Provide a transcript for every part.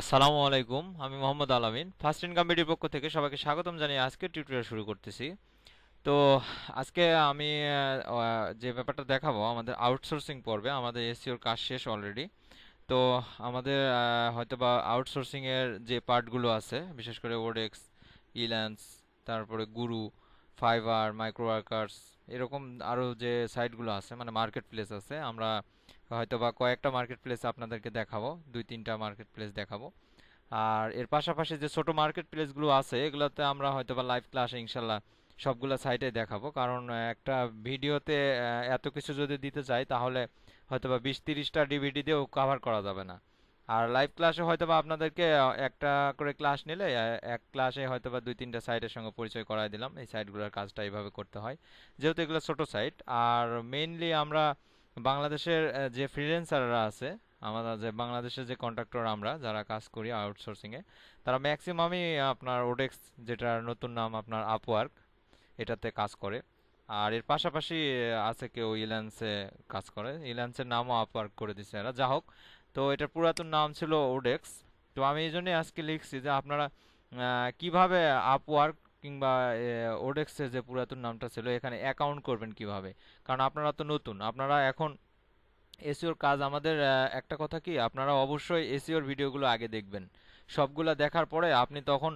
আসসালামু আলাইকুম আমি মোহাম্মদ আলামিন। ফার্স্ট ইনকাম বিডির পক্ষ থেকে সবাইকে স্বাগতম জানিয়ে আজকে টিউটোরিয়াল শুরু করতেছি। তো আজকে আমি যে ব্যাপারটা দেখাবো আমাদের আউটসোর্সিং পর্বে আমাদের এসিওর কাজ শেষ অলরেডি তো আমাদের আহ, হয়তোবা আউটসোর্সিংয়ের যে পার্টগুলো আছে বিশেষ করে ওডেক্স ইল্যান্স তারপরে গুরু ফাইবার মাইক্রো ওয়ার্কার্স এরকম আরও যে সাইটগুলো আছে মানে মার্কেট প্লেস আছে আমরা হয়তোবা কয়েকটা মার্কেট প্লেস আপনাদেরকে দেখাবো, দুই তিনটা মার্কেট প্লেস দেখাবো। আর এর পাশাপাশি যে ছোট মার্কেট প্লেসগুলো আছে, এগুলোতে আমরা হয়তোবা লাইভ ক্লাসে ইনশাল্লাহ সবগুলো সাইটে দেখাবো। কারণ একটা ভিডিওতে এত কিছু যদি দিতে চাই, তাহলে হয়তোবা বিশ তিরিশটা ডিভিডি দিয়েও কভার করা যাবে না। আর লাইভ ক্লাসে হয়তোবা আপনাদেরকে একটা করে ক্লাস নিলে এক ক্লাসে হয়তো বা দুই তিনটা সাইটের সঙ্গে পরিচয় করাই দিলাম। এই সাইটগুলোর কাজটা এইভাবে করতে হয়। যেহেতু এগুলো ছোট সাইট আর মেইনলি আমরা বাংলাদেশের যে ফ্রিল্যান্সাররা আছে, আমরা যে বাংলাদেশের যে কন্ট্রাক্টর আমরা, যারা কাজ করি আউটসোর্সিংয়ে তারা ম্যাক্সিমামই আপনার ওডেক্স যেটার নতুন নাম আপনার আপওয়ার্ক এটাতে কাজ করে। আর এর পাশাপাশি আছে কেউ ইল্যান্সে কাজ করে। ইল্যান্সের নামও আপওয়ার্ক করে দিছে এরা। যা হোক, তো এটার পুরাতন নাম ছিল ওডেক্স তো আমি এই জন্যই আজকে লিখছি যে আপনারা কীভাবে আপওয়ার্ক কিংবা ওডেক্সের যে পুরাতন নামটা ছিল, এখানে অ্যাকাউন্ট করবেন কীভাবে? কারণ আপনারা তো নতুন। আপনারা এখন এসিওর কাজ আমাদের একটা কথা কি? আপনারা অবশ্যই এসিওর ভিডিওগুলো আগে দেখবেন। সবগুলা দেখার পরে আপনি তখন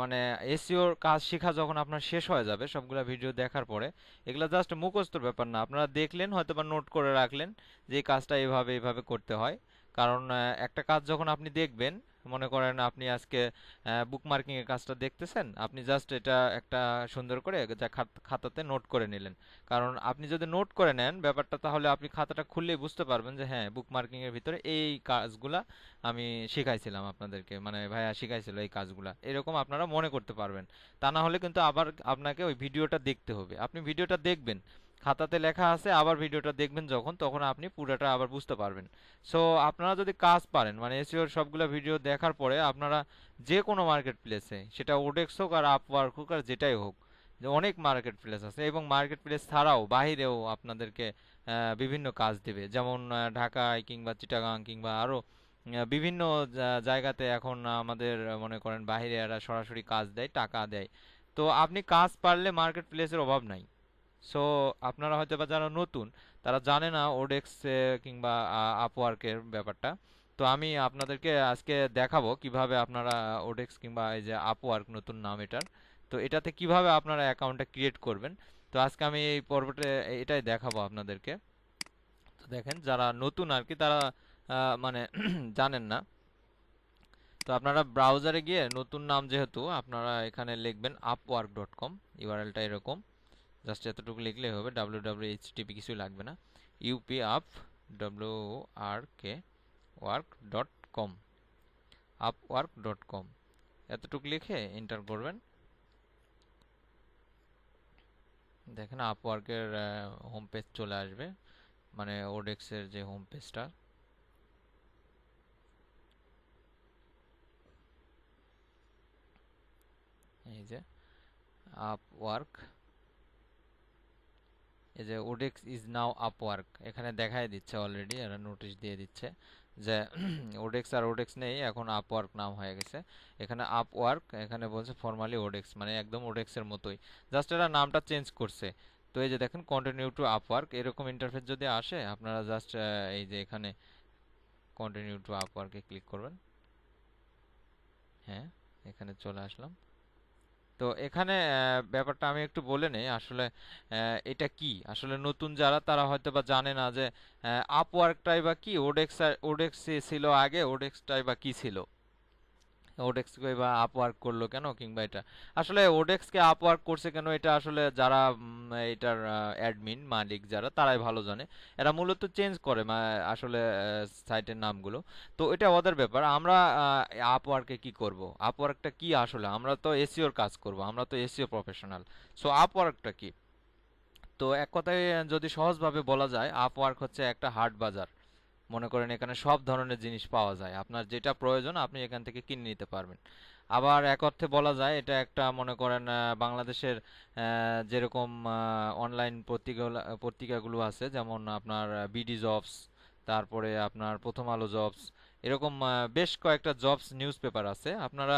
মানে এসিওর কাজ শেখা যখন আপনার শেষ হয়ে যাবে, সবগুলা ভিডিও দেখার পরে, এগুলা জাস্ট মুখস্থর ব্যাপার না। আপনারা দেখলেন, হয়তো বা নোট করে রাখলেন যে কাজটা এভাবে এভাবে করতে হয়। কারণ একটা কাজ যখন আপনি দেখবেন মনে করেন আপনি আজকে বুকমার্কিং এর কাজটা দেখতেছেন, আপনি জাস্ট এটা একটা সুন্দর করে যা খাত- খাতাতে নোট করে নিলেন। কারণ আপনি যদি নোট করে নেন, ব্যাপারটা তাহলে আপনি খাতাটা খুললেই বুঝতে পারবেন যে হ্যাঁ বুকমার্কিং এর ভিতরে এই কাজগুলা আমি শিখাইছিলাম আপনাদেরকে মানে ভাইয়া শিখাইছিল এই কাজগুলা। এরকম আপনারা মনে করতে পারবেন। তা না হলে কিন্তু আবার আপনাকে ওই ভিডিওটা দেখতে হবে। আপনি ভিডিওটা দেখবেন খাতাতে লেখা আছে, আবার ভিডিওটা দেখবেন যখন, তখন আপনি পুরোটা আবার বুঝতে পারবেন। সো আপনারা যদি কাজ পারেন মানে এসিওর সবগুলো ভিডিও দেখার পরে আপনারা যে কোনো মার্কেট প্লেসে সেটা ওডেক্স হোক আর আপওয়ার্ক হোক আর যেটাই হোক, অনেক মার্কেট প্লেস আছে এবং মার্কেট প্লেস ছাড়াও বাহিরেও আপনাদেরকে বিভিন্ন কাজ দেবে। যেমন ঢাকায় কিংবা চিটাগাং কিংবা আরও বিভিন্ন জায়গাতে এখন আমাদের মনে করেন বাহিরে এরা সরাসরি কাজ দেয়, টাকা দেয়। তো আপনি কাজ পারলে মার্কেট প্লেসের অভাব নাই। সো আপনারা হয়তো বা যারা নতুন, তারা জানে না ওডেক্স কিংবা আপওয়ার্কের ব্যাপারটা। তো আমি আপনাদেরকে আজকে দেখাবো কীভাবে আপনারা ওডেক্স কিংবা এই যে আপওয়ার্ক নতুন নাম এটার। তো এটাতে কীভাবে আপনারা অ্যাকাউন্টটা ক্রিয়েট করবেন। তো আজকে আমি এই পর্বতে এটাই দেখাবো আপনাদেরকে। তো দেখেন, যারা নতুন আর কি, তারা মানে জানেন না। তো আপনারা ব্রাউজারে গিয়ে নতুন নাম যেহেতু, আপনারা এখানে লিখবেন আপওয়ার্ক ডট কম ইউআরএলটা এরকম। জাস্ট এতটুকু লিখলেই হবে। ডাব্লিউ ডাব্লিউ এইচটিপি কিছুই লাগবে না। U P up W R K work dot com Upwork dot com এতটুকু লিখে এন্টার করবেন। দেখেন আপওয়ার্কের হোম পেজ চলে আসবে। মানে ওডেক্সের যে হোম পেজটা এই যে আপওয়ার্ক এই যে ওডেক্স ইজ নাও আপওয়ার্ক এখানে দেখাই দিচ্ছে অলরেডি এরা নোটিশ দিয়ে দিচ্ছে যে ওডেক্স আর ওডেক্স নেই, এখন আপওয়ার্ক নাম হয়ে গেছে। এখানে আপওয়ার্ক এখানে বলছে ফর্মালি ওডেক্স মানে একদম ওডেক্সের মতোই। জাস্ট এরা নামটা চেঞ্জ করছে। তো এই যে দেখেন কন্টিনিউ টু আপওয়ার্ক এরকম ইন্টারফেস যদি আসে, আপনারা জাস্ট এই যে এখানে কন্টিনিউ টু আপওয়ার্কে ক্লিক করবেন। হ্যাঁ এখানে চলে আসলাম। তো এখানে ব্যাপারটা আমি একটু বলে নেই। আসলে এটা কি? আসলে নতুন যারা, তারা হয়তো বা জানে না যে আপওয়ার্কটাই বা কি? ওডেক্স ওডেক্স ছিল আগে ওডেক্সটাই বা কি ছিল? ওডেক্সকে বা আপওয়ার্ক করল কেন কিংবা এটা? আসলে ওডেক্সকে আপওয়ার্ক করছে কেন এটা আসলে যারা এটার অ্যাডমিন মালিক যারা, তারাই ভালো জানে। এরা মূলত চেঞ্জ করে আসলে সাইটের নামগুলো। তো এটা ওদের ব্যাপার। আমরা আপওয়ার্কে কি করব? আপওয়ার্কটা কি আসলে? আমরা তো এসিওর কাজ করব, আমরা তো এসিও প্রফেশনাল সো আপওয়ার্কটা কি? তো এক কথায় যদি সহজভাবে বলা যায় আপওয়ার্ক হচ্ছে একটা হাট বাজার। মনে করেন এখানে সব ধরনের জিনিস পাওয়া যায়। আপনার যেটা প্রয়োজন আপনি এখান থেকে কিনে নিতে পারবেন। আবার এক অর্থে বলা যায়, এটা একটা মনে করেন বাংলাদেশের যেরকম অনলাইন পত্রিকাগুলো পত্রিকাগুলো আছে, যেমন আপনার বিডি জবস তারপরে আপনার প্রথম আলো জবস এরকম বেশ কয়েকটা জবস নিউজ পেপার আছে। আপনারা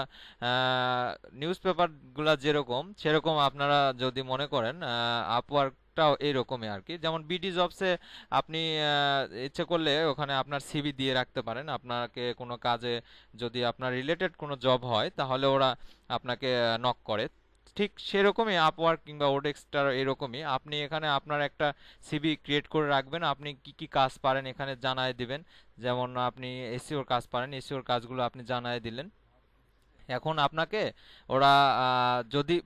নিউজ পেপারগুলো যেরকম, সেরকম আপনারা যদি মনে করেন আপওয়ার্কটাও এইরকমই আর কি যেমন বিডি জবসে আপনি ইচ্ছে করলে ওখানে আপনার সিভি দিয়ে রাখতে পারেন। আপনাকে কোনো কাজে যদি আপনার রিলেটেড কোনো জব হয়, তাহলে ওরা আপনাকে নক করে। ঠিক সেরকমই আপওয়ার্ক কিংবা ওডেক্সটার এরকমই। আপনি এখানে আপনার একটা সিভি ক্রিয়েট করে রাখবেন। আপনি কি কি কাজ পারেন এখানে জানায় দিবেন। যেমন আপনি এসিওর কাজ পারেন এসিওর কাজগুলো আপনি জানায় দিলেন। এখন আপনাকে ওরা যদি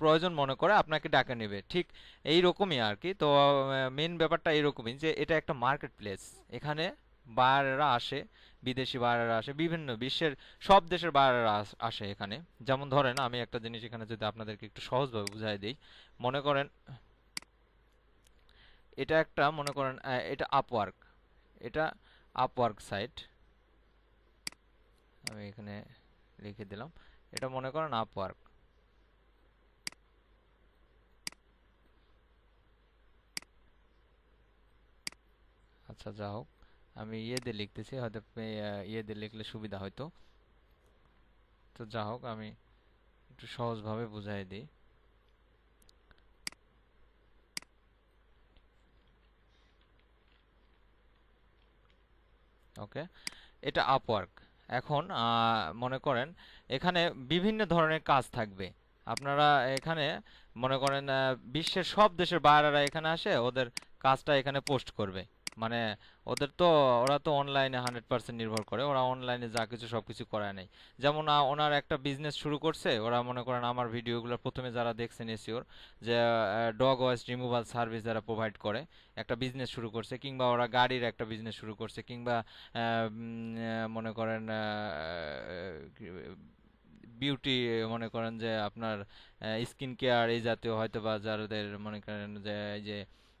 প্রয়োজন মনে করে আপনাকে ডাকে নেবে। ঠিক এই রকমই আর কি। তো মেন ব্যাপারটা এইরকমই যে এটা একটা মার্কেট প্লেস এখানে বায়ারেরা আসে, বিদেশি বায়ারেরা আসে, বিভিন্ন বিশ্বের সব দেশের বায়ারেরা আসে এখানে। যেমন ধরেন, আমি একটা জিনিস এখানে যদি আপনাদেরকে একটু সহজভাবে বুঝাই দিই। মনে করেন, এটা একটা, মনে করেন এটা আপওয়ার্ক এটা আপওয়ার্ক সাইট আমি এখানে লিখে দিলাম। এটা মনে করেন আপওয়ার্ক আচ্ছা যা হোক। আমি ইয়ে দিয়ে লিখতেছি, হয়তো ইয়ে দিয়ে লিখলে সুবিধা হয়তো তো যা হোক, আমি একটু সহজভাবে বুঝাই দিই। ওকে? এটা আপওয়ার্ক এখন মনে করেন, এখানে বিভিন্ন ধরনের কাজ থাকবে। আপনারা এখানে, মনে করেন বিশ্বের সব দেশের বাইরেরা এখানে আসে, ওদের কাজটা এখানে পোস্ট করবে। মানে ওদের তো, ওরা তো অনলাইনে হান্ড্রেড পার্সেন্ট নির্ভর করে, ওরা অনলাইনে যা কিছু সব কিছু করায় নেই যেমন ওনার একটা বিজনেস শুরু করছে, ওরা মনে করেন আমার ভিডিওগুলো প্রথমে যারা দেখছেন এসিওর যে ডগ ওয়েস্ট রিমুভাল সার্ভিস যারা প্রোভাইড করে, একটা বিজনেস শুরু করছে, কিংবা ওরা গাড়ির একটা বিজনেস শুরু করছে, কিংবা মনে করেন বিউটি মনে করেন যে, আপনার স্কিন কেয়ার এই জাতীয় হয়তো বা যাদের মনে করেন যে, এই যে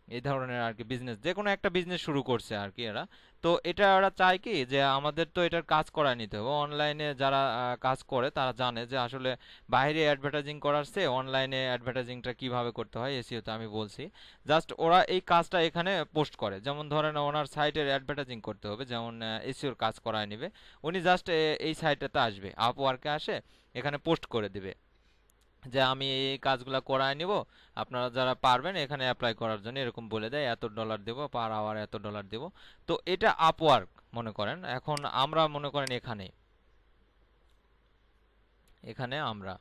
এই ধরনের আর কি বিজনেস যে কোনো একটা বিজনেস শুরু করছে আর কি এরা। তো এটা ওরা চায় কি যে আমাদের তো এটার কাজ করায় নিতে হবে। অনলাইনে যারা কাজ করে তারা জানে যে আসলে বাইরে অ্যাডভার্টাইজিং করার চেয়ে অনলাইনে অ্যাডভার্টাইজিংটা কীভাবে করতে হয় এসিওতে আমি বলছি। জাস্ট ওরা এই কাজটা এখানে পোস্ট করে। যেমন ধরেন ওনার সাইটের অ্যাডভার্টাইজিং করতে হবে, যেমন এসিওর কাজ করায় নিবে। উনি জাস্ট এই সাইটটাতে আসবে আপওয়ার্কে আসে, এখানে পোস্ট করে দিবে। যে আমি এই কাজগুলো করায় নিব। আপনারা যারা পারবেন এখানে অ্যাপ্লাই করার জন্য এরকম বলে দেয়, এত ডলার দেব পার আওয়ার এত ডলার দেব। তো এটা আপওয়ার্ক মনে করেন। এখন আমরা মনে করেন এখানে। এখানে আমরা।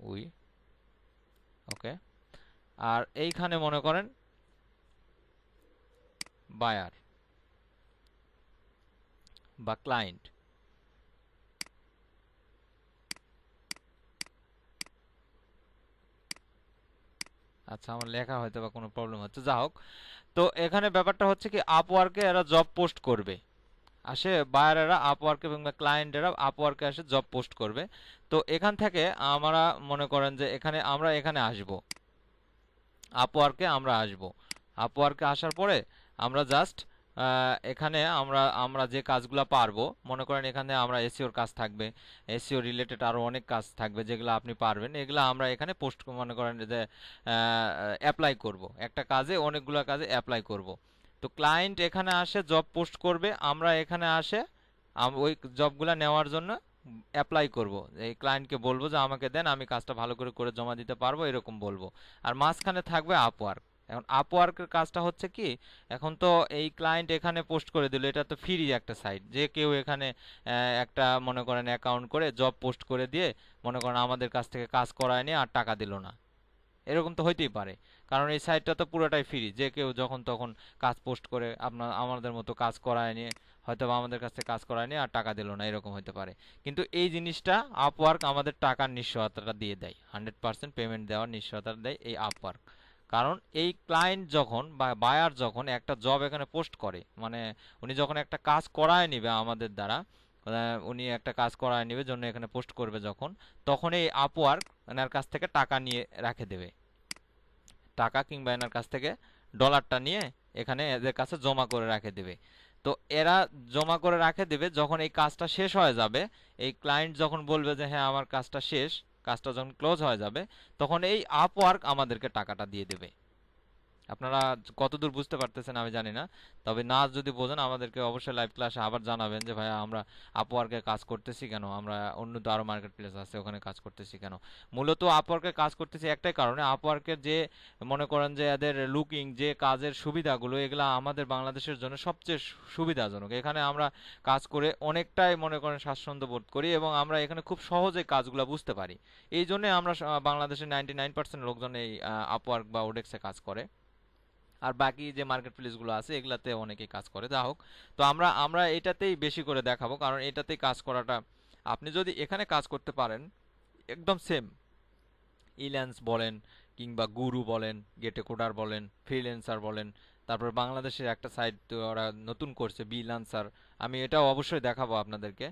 উই। ওকে। আর এইখানে মনে করেন বায়ার বা ক্লায়েন্ট আচ্ছা আমার লেখা হয়তো বা কোনো প্রবলেম হচ্ছে। যা হোক তো এখানে ব্যাপারটা হচ্ছে কি আপওয়ার্কে এরা জব পোস্ট করবে। আসে বায়ারেরা আপওয়ার্কে কিংবা ক্লায়েন্টেরা আপওয়ার্কে আসে জব পোস্ট করবে। তো এখান থেকে আমরা মনে করেন যে এখানে আমরা এখানে আসব। আপওয়ার্কে আমরা আসব। আপওয়ার্কে আসার পরে আমরা জাস্ট এখানে আমরা আমরা যে কাজগুলো পারব, মনে করেন এখানে আমরা এসিওর কাজ থাকবে এসিও রিলেটেড আরও অনেক কাজ থাকবে যেগুলো আপনি পারবেন, এগুলো আমরা এখানে পোস্ট মনে করেন যে অ্যাপ্লাই করব। একটা কাজে অনেকগুলো কাজে অ্যাপ্লাই করব। তো ক্লায়েন্ট এখানে আসে জব পোস্ট করবে, আমরা এখানে আসে ওই জবগুলো নেওয়ার জন্য অ্যাপ্লাই করব। এই ক্লায়েন্টকে বলব যে, আমাকে দেন, আমি কাজটা ভালো করে করে জমা দিতে পারব, এরকম বলব। আর মাঝখানে থাকবে আপওয়ার্ক এখন আপওয়ার্কের কাজটা হচ্ছে কি, এখন তো এই ক্লায়েন্ট এখানে পোস্ট করে দিল, এটা তো ফ্রি একটা সাইট যে কেউ এখানে একটা মনে করেন অ্যাকাউন্ট করে জব পোস্ট করে দিয়ে মনে করেন আমাদের কাছ থেকে কাজ করায় নিয়ে আর টাকা দিল না। এরকম তো হইতেই পারে। কারণ এই সাইটটা তো পুরোটাই ফ্রি যে কেউ যখন তখন কাজ পোস্ট করে আপনার আমাদের মতো কাজ করায় নিয়ে হয়তো বা আমাদের কাছ থেকে কাজ করায় নিয়ে আর টাকা দিল না, এরকম হতে পারে। কিন্তু এই জিনিসটা আপওয়ার্ক আমাদের টাকার নিশ্চয়তাটা দিয়ে দেয়। হান্ড্রেড পার্সেন্ট পেমেন্ট দেওয়ার নিশ্চয়তা দেয় এই আপওয়ার্ক কারণ এই ক্লায়েন্ট যখন বা বায়ার যখন একটা জব এখানে পোস্ট করে মানে উনি যখন একটা কাজ করায় নিবে আমাদের দ্বারা উনি একটা কাজ করায় নিবে জন্য এখানে পোস্ট করবে যখন, তখন এই আপওয়ার্ক এনার কাছ থেকে টাকা নিয়ে রাখে দেবে। টাকা কিংবা এনার কাছ থেকে ডলারটা নিয়ে এখানে এদের কাছে জমা করে রাখে দেবে। তো এরা জমা করে রাখে দেবে, যখন এই কাজটা শেষ হয়ে যাবে, এই ক্লায়েন্ট যখন বলবে যে হ্যাঁ আমার কাজটা শেষ কাজটা যখন ক্লোজ হয়ে যাবে তখন এই আপওয়ার্ক আমাদেরকে টাকাটা দিয়ে দেবে। আপনারা কতদূর বুঝতে পারতেছেন আমি জানি না। তবে না যদি বোঝেন, আমাদেরকে অবশ্যই লাইভ ক্লাসে আবার জানাবেন যে, ভাইয়া, আমরা আপওয়ার্কে কাজ করতেছি কেন? আমরা অন্য তো আরও মার্কেট প্লেস আছে, ওখানে কাজ করতেছি কেন? মূলত আপওয়ার্কে কাজ করতেছি একটাই কারণে আপওয়ার্কের যে, মনে করেন যে, এদের লুকিং যে কাজের সুবিধাগুলো, এগুলো আমাদের বাংলাদেশের জন্য সবচেয়ে সুবিধাজনক। এখানে আমরা কাজ করে অনেকটাই মনে করেন স্বাচ্ছন্দ্য বোধ করি এবং আমরা এখানে খুব সহজে কাজগুলো বুঝতে পারি। এই জন্য আমরা বাংলাদেশের নাইনটি নাইন পার্সেন্ট লোকজন এই আপওয়ার্ক বা ওডেক্সে কাজ করে। আর বাকি যে মার্কেট প্লেসগুলো আছে, এগুলাতে অনেকে কাজ করে। যা হোক, তো আমরা আমরা এটাতেই বেশি করে দেখাবো, কারণ এটাতেই কাজ করাটা, আপনি যদি এখানে কাজ করতে পারেন, একদম সেম ইল্যান্স বলেন, কিংবা গুরু বলেন গেটে কোডার বলেন ফ্রিল্যান্সার বলেন, তারপর বাংলাদেশের একটা সাইট ওরা নতুন করছে বি লান্সার আমি এটাও অবশ্যই দেখাবো আপনাদেরকে।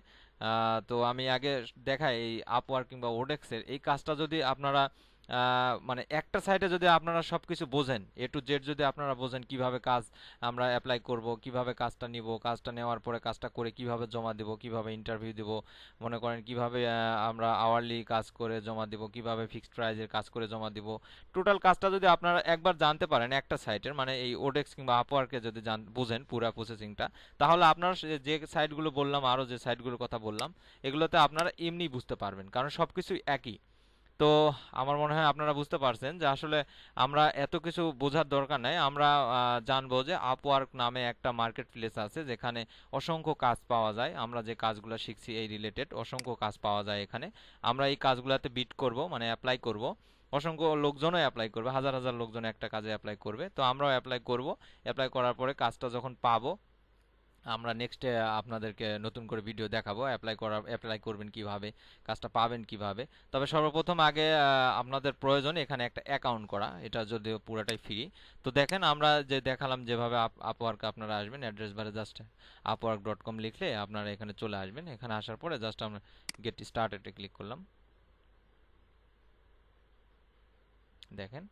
তো আমি আগে দেখাই এই আপওয়ার্ক কিংবা ওডেক্সের এই কাজটা যদি আপনারা মানে একটা সাইটে যদি আপনারা সব কিছু বোঝেন এ টু জেড যদি আপনারা বোঝেন কীভাবে কাজ আমরা অ্যাপ্লাই করব, কীভাবে কাজটা নিব, কাজটা নেওয়ার পরে কাজটা করে কীভাবে জমা দেব, কীভাবে ইন্টারভিউ দেব, মনে করেন কীভাবে আমরা আওয়ারলি কাজ করে জমা দিব, কীভাবে ফিক্সড প্রাইজের কাজ করে জমা দিব। টোটাল কাজটা যদি আপনারা একবার জানতে পারেন একটা সাইটের মানে এই ওডেক্স কিংবা আপওয়ার্কে যদি জান বুঝেন পুরা প্রসেসিংটা তাহলে আপনারা যে সাইটগুলো বললাম আরও যে সাইটগুলোর কথা বললাম, এগুলোতে আপনারা এমনি বুঝতে পারবেন, কারণ সব কিছুই একই। তো আমার মনে হয় আপনারা বুঝতে পারছেন যে আসলে আমরা এত কিছু বোঝার দরকার নাই। আমরা জানব যে আপওয়ার্ক নামে একটা মার্কেট প্লেস আছে যেখানে অসংখ্য কাজ পাওয়া যায়। আমরা যে কাজগুলো শিখছি এই রিলেটেড অসংখ্য কাজ পাওয়া যায় এখানে। আমরা এই কাজগুলোতে বিট করব মানে অ্যাপ্লাই করব। অসংখ্য লোকজনও অ্যাপ্লাই করবে, হাজার হাজার লোকজন একটা কাজে অ্যাপ্লাই করবে। তো আমরাও অ্যাপ্লাই করব। অ্যাপ্লাই করার পরে কাজটা যখন পাবো আমরা নেক্সটে আপনাদেরকে নতুন করে ভিডিও দেখাবো অ্যাপ্লাই করা অ্যাপ্লাই করবেন কীভাবে, কাজটা পাবেন কীভাবে। তবে সর্বপ্রথম আগে আপনাদের প্রয়োজন এখানে একটা অ্যাকাউন্ট করা, এটা যদিও পুরাটাই ফ্রি তো দেখেন, আমরা যে দেখালাম যেভাবে আপওয়ার্ক আপনারা আসবেন অ্যাড্রেস বারে জাস্ট আপওয়ার্ক ডট কম লিখলে আপনারা এখানে চলে আসবেন। এখানে আসার পরে জাস্ট আমরা গেট স্টার্টেডে ক্লিক করলাম। দেখেন।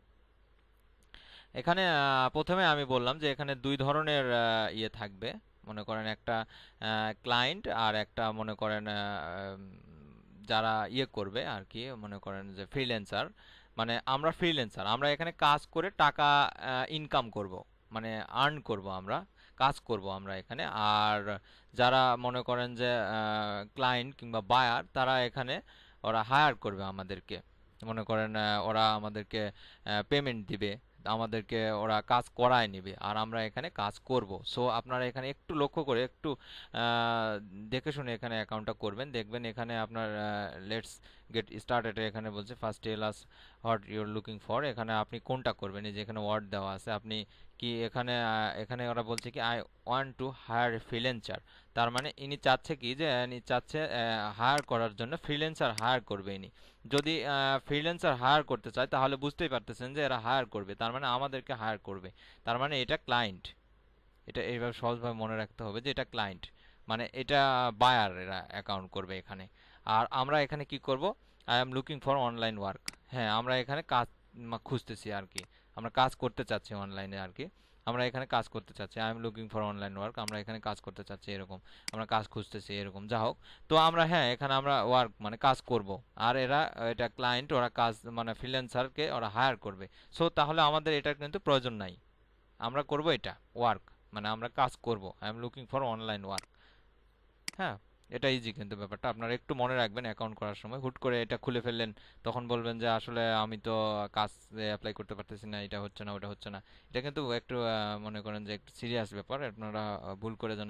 এখানে প্রথমে আমি বললাম যে এখানে দুই ধরনের ইয়ে থাকবে। মনে করেন একটা ক্লায়েন্ট আর একটা মনে করেন যারা ইয়ে করবে আর কি, মনে করেন যে ফ্রিল্যান্সার মানে আমরা ফ্রিল্যান্সার আমরা এখানে কাজ করে টাকা ইনকাম করব মানে আর্ন করব আমরা, কাজ করব আমরা এখানে। আর যারা মনে করেন যে ক্লায়েন্ট কিংবা বায়ার তারা এখানে ওরা হায়ার করবে আমাদেরকে। মনে করেন ওরা আমাদেরকে পেমেন্ট দিবে। আমাদেরকে ওরা কাজ করায় নেবে, আর আমরা এখানে কাজ করব। সো আপনারা এখানে একটু লক্ষ্য করে একটু দেখে শুনে এখানে অ্যাকাউন্টটা করবেন। দেখবেন এখানে আপনার লেটস গেট স্টার্টেড এখানে বলছে first tell us what you're looking for এখানে আপনি কোনটা করবেন? এই যে এখানে ওয়ার্ড দেওয়া আছে, আপনি কি এখানে এখানে ওরা বলছে কি I want to hire freelancer তার মানে ইনি চাচ্ছে কি যে, ইনি চাচ্ছে হায়ার করার জন্য ফ্রিল্যান্সার হায়ার করবে ইনি। যদি ফ্রিল্যান্সার হায়ার করতে চায়, তাহলে বুঝতেই পারতেছেন যে এরা হায়ার করবে। তার মানে আমাদেরকে হায়ার করবে। তার মানে এটা ক্লায়েন্ট এটা এইভাবে সহজভাবে মনে রাখতে হবে যে এটা ক্লায়েন্ট মানে এটা বায়ার এরা অ্যাকাউন্ট করবে এখানে। আর আমরা এখানে কি করব? I am looking for online work হ্যাঁ আমরা এখানে কাজ খুঁজতেছি আর কি। আমরা কাজ করতে চাচ্ছি অনলাইনে আর কি। আমরা এখানে কাজ করতে চাচ্ছি। I am looking for online work আমরা এখানে কাজ করতে চাচ্ছি এরকম। আমরা কাজ খুঁজতেছি এরকম। যা হোক। তো আমরা হ্যাঁ এখানে আমরা ওয়ার্ক মানে কাজ করব। আর এরা, এটা ক্লায়েন্ট ওরা কাজ মানে ফ্রিল্যান্সারকে ওরা হায়ার করবে। সো তাহলে আমাদের এটার কিন্তু প্রয়োজন নাই। আমরা করব এটা ওয়ার্ক মানে আমরা কাজ করব। I am looking for online work হ্যাঁ? এটা ইজি কিন্তু ব্যাপারটা। আপনারা একটু মনে রাখবেন অ্যাকাউন্ট করার সময়। হুট করে এটা খুলে ফেললেন, তখন বলবেন যে, আসলে আমি তো কাজ অ্যাপ্লাই করতে পারতেছি না, এটা হচ্ছে না, ওটা হচ্ছে না। এটা কিন্তু একটু মনে করেন যে, একটু সিরিয়াস ব্যাপার। আপনারা ভুল করে যেন